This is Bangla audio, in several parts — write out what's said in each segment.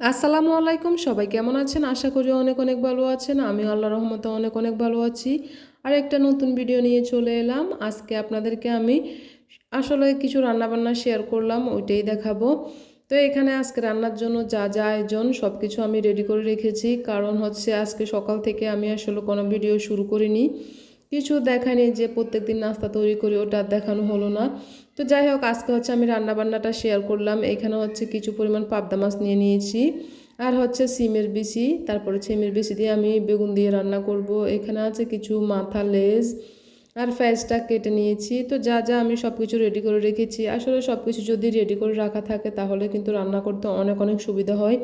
আসসালামু আলাইকুম, সবাই কেমন আছেন? আশা করি অনেক অনেক ভালো আছেন। আমি আল্লাহ রহমতে অনেক অনেক ভালো আছি। আর একটা নতুন ভিডিও নিয়ে চলে এলাম। আজকে আপনাদেরকে আমি আসলে কিছু রান্নাবান্না শেয়ার করলাম, ওইটাই দেখাবো। তো এখানে আজকে রান্নার জন্য যা যা আয়োজন সব কিছু আমি রেডি করে রেখেছি। কারণ হচ্ছে আজকে সকাল থেকে আমি আসলে কোনো ভিডিও শুরু করিনি। কিছু দেখায়নি যে প্রত্যেক দিন নাস্তা তৈরি করি ওটা দেখানো হলো না। তো যাই হোক, আজকে হচ্ছে আমি রান্নাবান্নাটা শেয়ার করলাম। এখানে হচ্ছে কিছু পরিমাণ পাবদা মাছ নিয়ে নিয়েছি। আর হচ্ছে সিমের বিচি, তারপরে সিমের বিচি দিয়ে আমি বেগুন দিয়ে রান্না করব। এখানে আছে কিছু মাথা লেজ আর ফ্যাজটা কেটে নিয়েছি। তো যা যা আমি সব কিছু রেডি করে রেখেছি। আসলে সব কিছু যদি রেডি করে রাখা থাকে তাহলে কিন্তু রান্না করতে অনেক অনেক সুবিধা হয়।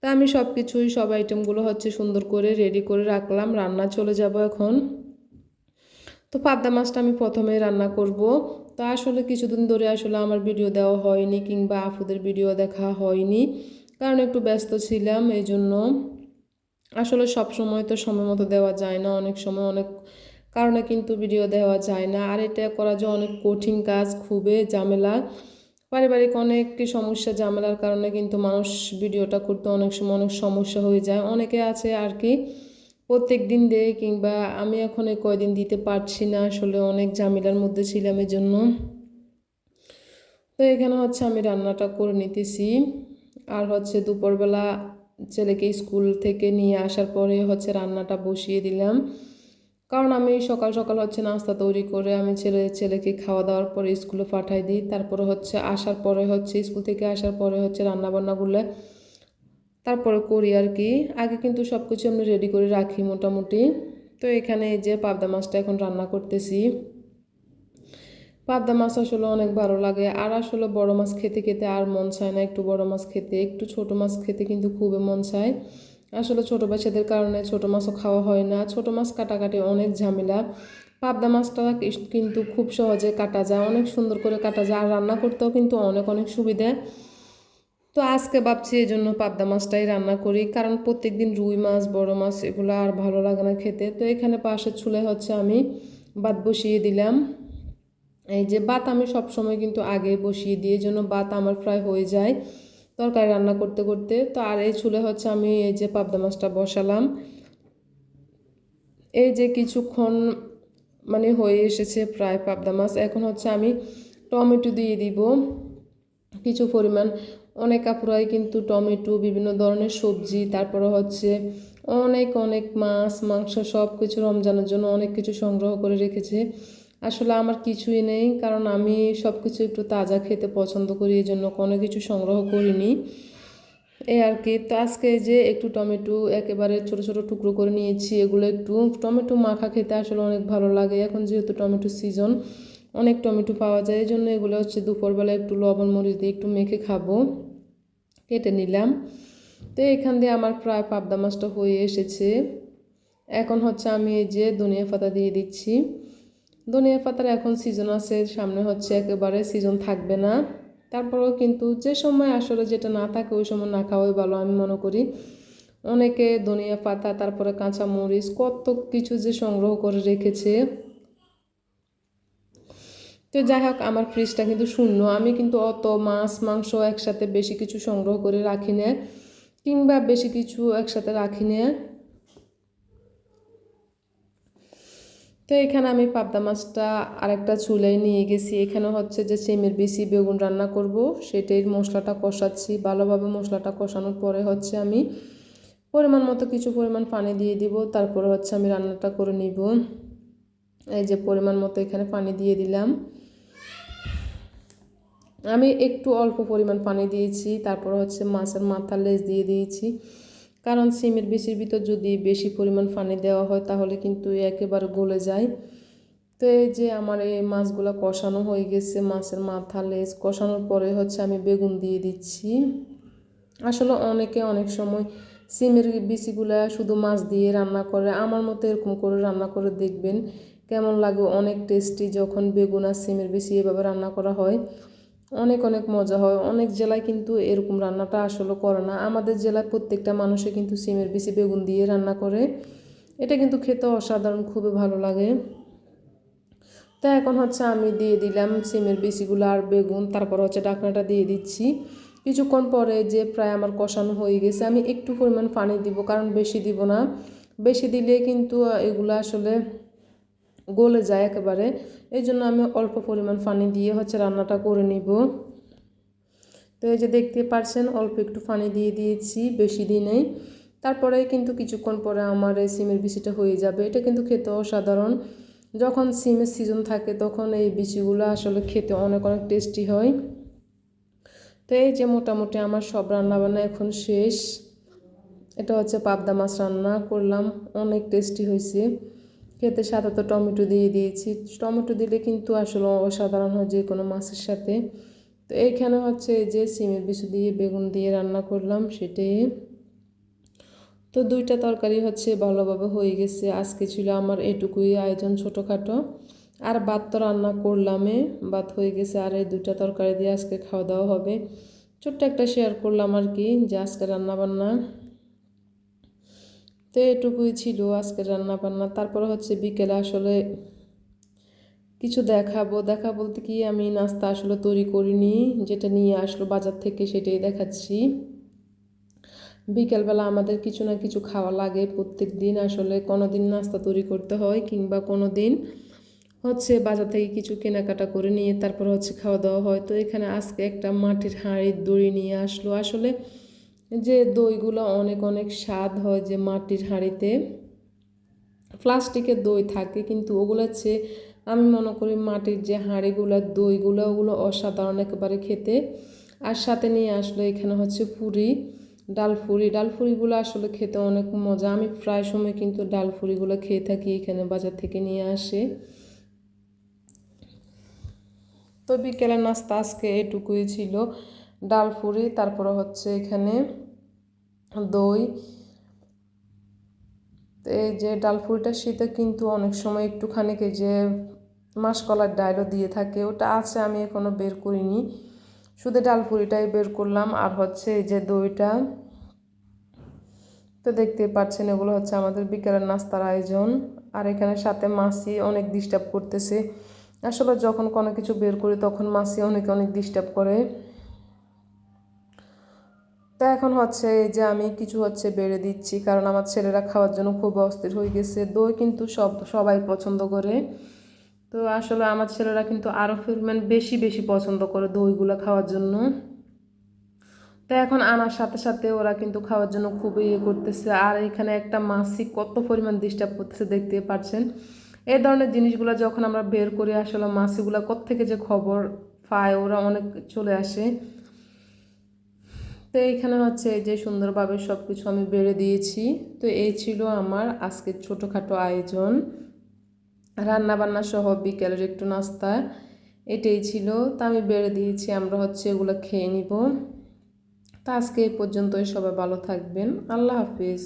তা আমি সব কিছুই সব আইটেমগুলো হচ্ছে সুন্দর করে রেডি করে রাখলাম। রান্না চলে যাব এখন। তো পাবদা মাছটা আমি প্রথমে রান্না করব। তা আসলে কিছুদিন ধরে আসলে আমার ভিডিও দেওয়া হয়নি কিংবা আফুদের ভিডিও দেখা হয়নি। কারণ একটু ব্যস্ত ছিলাম এই জন্য আসলে সব সময় তো সময় মতো দেওয়া যায় না, অনেক সময় অনেক কারণে কিন্তু ভিডিও দেওয়া যায় না। আর এটা করা যে অনেক কঠিন কাজ, খুবই ঝামেলা। পারিবারিক অনেক সমস্যা, ঝামেলার কারণে কিন্তু মানুষ ভিডিওটা করতে অনেক সময় অনেক সমস্যা হয়ে যায়। অনেকে আছে আর কি প্রত্যেক দিন দেয় কিংবা আমি এখন এই কয়দিন দিতে পারছি না, আসলে অনেক ঝামেলার মধ্যে ছিলাম এই জন্য তো এখানে হচ্ছে আমি রান্নাটা করে নিতেছি। আর হচ্ছে দুপুরবেলা ছেলেকে স্কুল থেকে নিয়ে আসার পরে হচ্ছে রান্নাটা বসিয়ে দিলাম। কারণ আমি সকাল সকাল হচ্ছে নাস্তা তৈরি করে আমি ছেলে, ছেলেকে খাওয়া দাওয়ার পরে স্কুলে পাঠাই দিই। তারপরে হচ্ছে আসার পরে হচ্ছে স্কুল থেকে আসার পরে হচ্ছে রান্নাবান্নাগুলো তারপরে করি আর কি। আগে কিন্তু সব কিছু আমি রেডি করে রাখি মোটামুটি। তো এখানে এই যে পাবদা মাছটা এখন রান্না করতেছি। পাবদা মাছ আসলে অনেক ভালো লাগে। আর আসলে বড় মাছ খেতে খেতে আর মন চায় না একটু বড় মাছ খেতে। একটু ছোট মাছ খেতে কিন্তু খুবই মন চায়। আসলে ছোটো বাচ্চাদের কারণে ছোট মাছও খাওয়া হয় না। ছোট মাছ কাটাকাটি অনেক ঝামেলা। পাবদা মাছটা কিন্তু খুব সহজে কাটা যায়। অনেক সুন্দর করে কাটা যায়। আর রান্না করতেও কিন্তু অনেক অনেক সুবিধা। তো আজকে ভাবছি এই জন্য পাবদা মাছটাই রান্না করি, কারণ প্রত্যেক দিন রুই মাছ, বড় মাছ এগুলো আর ভালো লাগে না খেতে। তো এখানে পাশের চুলে হচ্ছে আমি বাত বসিয়ে দিলাম। এই যে বাত আমি সব সময় কিন্তু আগে বসিয়ে দিয়ে জন্য বাত আমার প্রায় হয়ে যায় তরকারি রান্না করতে করতে। তো আর এই চুলে হচ্ছে আমি এই যে পাবদা মাছটা বসালাম। এই যে কিছুক্ষণ মানে হয়ে এসেছে প্রায় পাবদা মাছ, এখন হচ্ছে আমি টমেটো দিয়ে দিব। কিছু পরিমাণ অনেক আপুরাই কিন্তু টমেটো, বিভিন্ন ধরনের সবজি, তারপরে হচ্ছে অনেক অনেক মাছ, মাংস সব কিছু রমজানের জন্য অনেক কিছু সংগ্রহ করে রেখেছে। আসলে আমার কিছুই নেই, কারণ আমি সব কিছু একটু তাজা খেতে পছন্দ করি, এই জন্য কোনো কিছু সংগ্রহ করিনি। এই আর কি, তো আজকে যে একটু টমেটো একেবারে ছোট ছোট টুকরো করে নিয়েছি, এগুলো একটু টমেটো মাখা খেতে আসলে অনেক ভালো লাগে। এখন যেহেতু টমেটো সিজন, অনেক টমেটো পাওয়া যায়, এই জন্য এগুলো হচ্ছে দুপুরবেলা একটু লবণ, মরিচ দিয়ে একটু মেখে খাব। কেটে নিলাম। তো এখান দিয়ে আমার প্রায় পাবদা মাছটা হয়ে এসেছে। এখন হচ্ছে আমি এই যে ধনিয়া পাতা দিয়ে দিচ্ছি। ধনিয়া পাতার এখন সিজন আছে, সামনে হচ্ছে একেবারে সিজন থাকবে না। তারপরেও কিন্তু যে সময় আসলে যেটা না থাকে, ওই সময় না খাওয়াই ভালো, আমি মনে করি। অনেকে ধনিয়া পাতা, তারপরে কাঁচা মরিচ কত কিছু যে সংগ্রহ করে রেখেছে। তো যাই হোক, আমার ফ্রিজটা কিন্তু শূন্য। আমি কিন্তু অত মাছ, মাংস একসাথে বেশি কিছু সংগ্রহ করে রাখি না, কিংবা বেশি কিছু একসাথে রাখি না। তো এখানে আমি পাবদা মাছটা আরেকটা চুলাই নিয়ে গেছি। এখানে হচ্ছে যে সেমের বেশি বেগুন রান্না করব। সেটাই মশলাটা কষাচ্ছি। ভালোভাবে মশলাটা কষানোর পরে হচ্ছে আমি পরিমাণ মতো কিছু পরিমাণ পানি দিয়ে দিব। তারপরে হচ্ছে আমি রান্নাটা করে নিব। এই যে পরিমাণ মতো এখানে পানি দিয়ে দিলাম। আমি একটু অল্প পরিমাণ পানি দিয়েছি, তারপর হচ্ছে মাছের মাথা লেজ দিয়ে দিয়েছি। কারণ সিমের বেশির ভিতর যদি বেশি পরিমাণ পানি দেওয়া হয়, তাহলে কিন্তু একেবারে গলে যায়। তো এই যে আমার এই মাছগুলো কষানো হয়ে গেছে, মাছের মাথা লেজ কষানোর পরে হচ্ছে আমি বেগুন দিয়ে দিচ্ছি। আসলে অনেকে অনেক সময় সিমের বিচিগুলা শুধু মাছ দিয়ে রান্না করে, আমার মতো এরকম করে রান্না করে দেখবেন কেমন লাগে, অনেক টেস্টি যখন বেগুন আর সিমের বেশি এভাবে রান্না করা হয়। অনেক অনেক মজা হয়। অনেক জেলায় কিন্তু এরকম রান্নাটা আসলে করে না। আমাদের জেলায় প্রত্যেকটা মানুষে কিন্তু সিমের বেশি বেগুন দিয়ে রান্না করে। এটা কিন্তু খেতে অসাধারণ, খুবই ভালো লাগে। তা এখন হচ্ছে আমি দিয়ে দিলাম সিমের বেশিগুলো আর বেগুন, তারপর হচ্ছে ডাকনাটা দিয়ে দিচ্ছি। কিছুক্ষণ পরে যে প্রায় আমার কষানো হয়ে গেছে, আমি একটু পরিমাণ পানি দিব, কারণ বেশি দিব না। বেশি দিলে কিন্তু এগুলো আসলে গলে যায় একেবারে। এই জন্য আমি অল্প পরিমাণ পানি দিয়ে হচ্ছে রান্নাটা করে নিব। তো এই যে দেখতে পারছেন, অল্প একটু পানি দিয়ে দিয়েছি বেশি দিনেই তারপরে কিন্তু কিছুক্ষণ পরে আমার এই সিমের বিচিটা হয়ে যাবে। এটা কিন্তু খেতে অসাধারণ। যখন সিমের সিজন থাকে তখন এই বিচিগুলো আসলে খেতে অনেক অনেক টেস্টি হয়। তো এই যে মোটামুটি আমার সব রান্নাবান্না এখন শেষ। এটা হচ্ছে পাবদা মাছ রান্না করলাম, অনেক টেস্টি হয়েছে। খেতে তো টমেটো দিয়ে দিয়েছি। টমেটো দিলে কিন্তু আসলে অসাধারণ হয় যে কোনো মাছের সাথে। তো এইখানে হচ্ছে যে সিমের বিচু দিয়ে বেগুন দিয়ে রান্না করলাম সেটাই। তো দুইটা তরকারি হচ্ছে ভালোভাবে হয়ে গেছে। আজকে ছিল আমার এটুকুই আয়োজন ছোটোখাটো। আর ভাত তো রান্না করলামে, ভাত হয়ে গেছে আর এই দুইটা তরকারি দিয়ে আজকে খাওয়া দাওয়া হবে। ছোট্ট একটা শেয়ার করলাম আর কি যে আজকে রান্না বান্না তো এটুকুই ছিল আজকে রান্না বান্না তারপরে হচ্ছে বিকেলে আসলে কিছু দেখাবো। দেখা বলতে কি, আমি নাস্তা আসলে তৈরি করিনি, যেটা নিয়ে আসলো বাজার থেকে সেটাই দেখাচ্ছি। বিকেলবেলা আমাদের কিছু না কিছু খাওয়া লাগে প্রত্যেক দিন আসলে কোনো দিন নাস্তা তৈরি করতে হয় কিংবা কোনো দিন হচ্ছে বাজার থেকে কিছু কেনাকাটা করে নিয়ে তারপর হচ্ছে খাওয়া দাওয়া হয়। তো এখানে আজকে একটা মাটির হাঁড়ির দড়ি নিয়ে আসলো। আসলে যে দইগুলো অনেক অনেক স্বাদ হয় যে মাটির হাঁড়িতে, প্লাস্টিকের দই থাকে কিন্তু ওগুলো হচ্ছে, আমি মনে করি মাটির যে হাঁড়িগুলো, দইগুলো, ওগুলো অসাধারণ একেবারে খেতে। আর সাথে নিয়ে আসলো এখানে হচ্ছে পুরি, ডাল ফুরি ডাল ফুরিগুলো আসলে খেতে অনেক মজা। আমি প্রায় সময় কিন্তু ডাল ফুরিগুলো খেয়ে থাকি এখানে বাজার থেকে নিয়ে আসে। তো বিকেলের নাস্তা আজকে এটুকুই ছিল। ডাল ফুরি তারপরে হচ্ছে এখানে দই। এই যে ডাল ফুরিটার শীতে কিন্তু অনেক সময় একটুখানি যে মাসকলার ডাইলও দিয়ে থাকে, ওটা আছে, আমি এখনও বের করিনি। শুধু ডাল পুরিটাই বের করলাম, আর হচ্ছে এই যে দইটা। তো দেখতে পাচ্ছেন, এগুলো হচ্ছে আমাদের বিকেলের নাস্তার আয়োজন। আর এখানে সাথে মাসি অনেক ডিস্টার্ব করতেছে। আসলে যখন কোনো কিছু বের করি, তখন মাসি অনেক অনেক ডিস্টার্ব করে। তো এখন হচ্ছে এই যে আমি কিছু হচ্ছে বেড়ে দিচ্ছি, কারণ আমার ছেলেরা খাওয়ার জন্য খুব অস্থির হয়ে গেছে। দই কিন্তু সব, সবাই পছন্দ করে। তো আসলে আমার ছেলেরা কিন্তু আরও পরিমাণ বেশি বেশি পছন্দ করে দইগুলো খাওয়ার জন্য। তো এখন আনার সাথে সাথে ওরা কিন্তু খাওয়ার জন্য খুবই ইয়ে করতেছে। আর এখানে একটা মাসি কত পরিমাণ ডিস্টার্ব করতেছে দেখতে পাচ্ছেন। এই ধরনের জিনিসগুলো যখন আমরা বের করি, আসলে মাসিগুলো থেকে যে খবর পায়, ওরা অনেক চলে আসে। তো এইখানে হচ্ছে এই যে সুন্দরভাবে সব কিছু আমি বেড়ে দিয়েছি। তো এই ছিল আমার আজকের ছোটোখাটো আয়োজন। রান্নাবান্না সহ বিকেলের একটু নাস্তা, এটাই ছিল। তা আমি বেড়ে দিয়েছি, আমরা হচ্ছে এগুলো খেয়ে নিব। তা আজকে এই পর্যন্তই, সবাই ভালো থাকবেন। আল্লাহ হাফিজ।